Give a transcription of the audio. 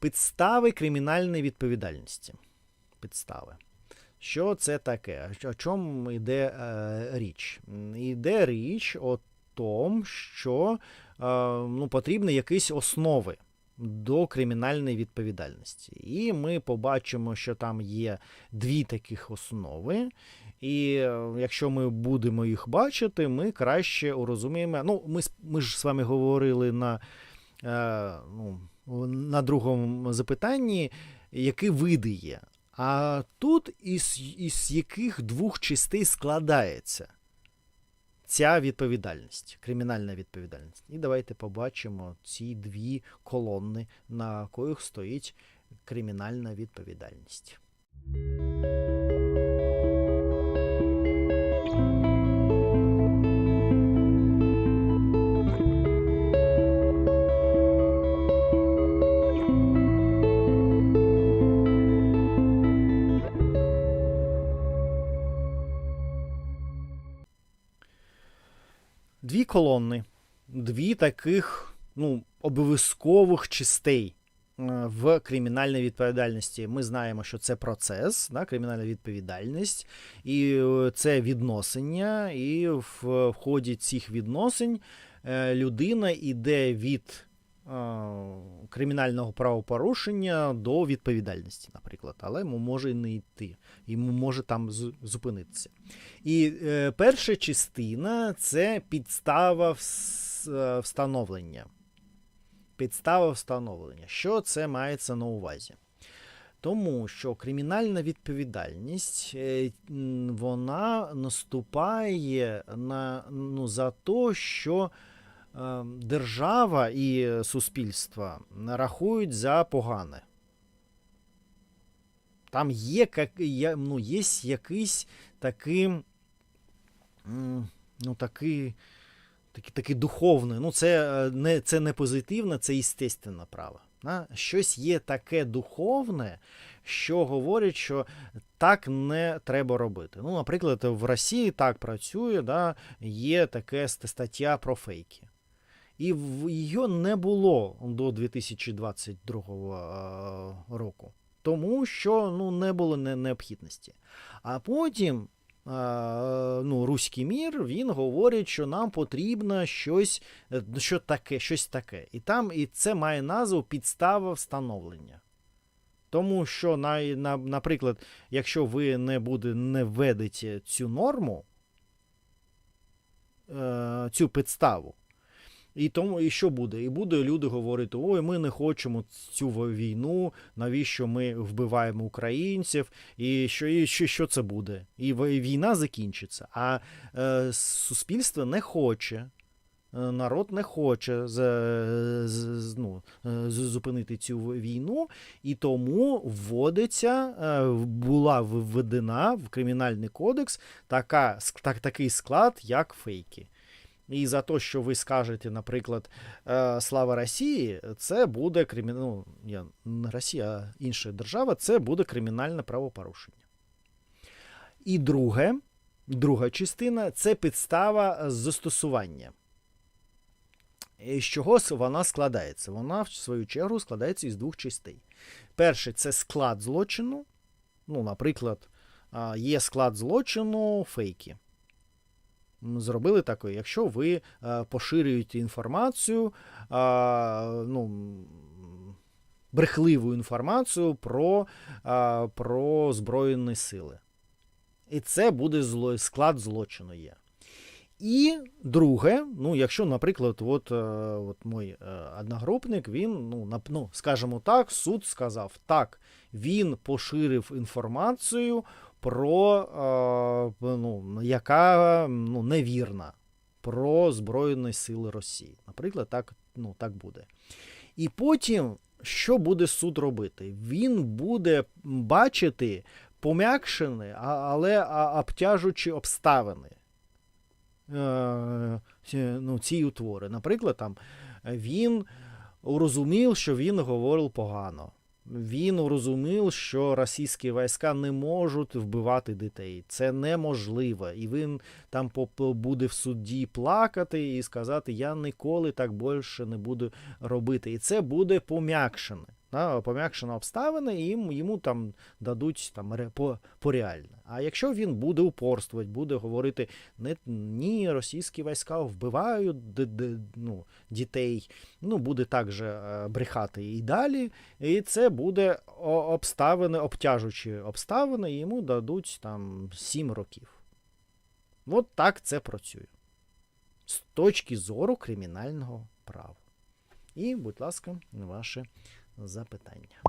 Підстави кримінальної відповідальності. Підстави. Що це таке? О чому йде е, річ? Йде річ о тому, що е, ну, потрібні якісь основи до кримінальної відповідальності. І ми побачимо, що там є дві таких основи. І е, якщо ми будемо їх бачити, ми краще урозуміємо. Ну, ми, ми ж з вами говорили на, е, ну, на другому запитанні, які види є. А тут із, із яких двох частей складається ця відповідальність, кримінальна відповідальність. І давайте побачимо ці дві колонни, на яких стоїть кримінальна відповідальність. Дві колонни, дві таких ну, обов'язкових частей е, в кримінальній відповідальності. Ми знаємо, що це процес, да, кримінальна відповідальність, і е, це відносення, і в, в ході цих відносин е, людина йде від кримінального правопорушення до відповідальності, наприклад, але йому може і не йти, йому може там зупинитися. І е, перша частина це підстава е, встановлення. Підстава встановлення. Що це мається на увазі? Тому що кримінальна відповідальність е, вона наступає на, ну, за те, що е, держава і суспільство рахують за погане. Там є, ну, є якийсь такий, ну, такий, такий, такий духовний. Ну, це е, не, це не позитивне, це естественне право. Щось є таке духовне, що говорить, що так не треба робити. Ну, наприклад, в Росії так працює, да? є таке стаття про фейки. І в- її не було до 2022 е, року тому що ну, не було необхідності. А потім е, ну, руський мір він говорить, що нам потрібно щось, е, що таке, щось таке. І там і це має назву підстава встановлення. Тому що, на, на, наприклад, якщо ви не буде, не введете цю норму, цю підставу, і тому і що буде? І буде люди говорити: ой, ми не хочемо цю війну, навіщо ми вбиваємо українців, і що, і що, що це буде? І війна закінчиться. А е, суспільство не хоче. е, Народ не хоче з, з, ну, е, зупинити цю війну, і тому вводиться, е, була введена в кримінальний кодекс така, так, такий склад, як фейки. І за те, що ви скажете, наприклад, е, слава Росії, це буде кримінал... ну, я, не Росія, а інша держава, це буде кримінальне правопорушення. І друге, друга частина це підстава застосування. І з чого вона складається? Вона, в свою чергу, складається із двох частей. Перше це склад злочину. Ну, наприклад, є склад злочину фейки. Зробили таке, якщо ви е, поширюєте інформацію, а, ну, брехливу інформацію про, а, про Збройні сили. І це буде склад злочину є. І друге, ну, якщо, наприклад, от, е, от мій е, одногрупник, він, ну, ну, скажімо так, суд сказав, так, він поширив інформацію про, е, ну, яка ну, невірна, про Збройні Сили Росії. Наприклад, так, ну, так буде. І потім, що буде суд робити? Він буде бачити пом'якшені, але обтяжучі обставини е, ну, ці утвори. Наприклад, там він урозумів, що він говорив погано. Він розумів, що російські війська не можуть вбивати дітей. Це неможливо. І він там буде в суді плакати і сказати: Я ніколи так більше не буду робити. І це буде пом'якшене. Да, пом'якшена обставина, і йому, йому там дадуть там по. А якщо він буде упорствувати, буде говорити не ні, російські війська вбивають д, д, ну, дітей, ну буде також е, брехати і далі, і це буде обставини, обтяжучі обставини, і йому дадуть там 7 років. От так це працює. З точки зору кримінального права. І, будь ласка, ваше запитання.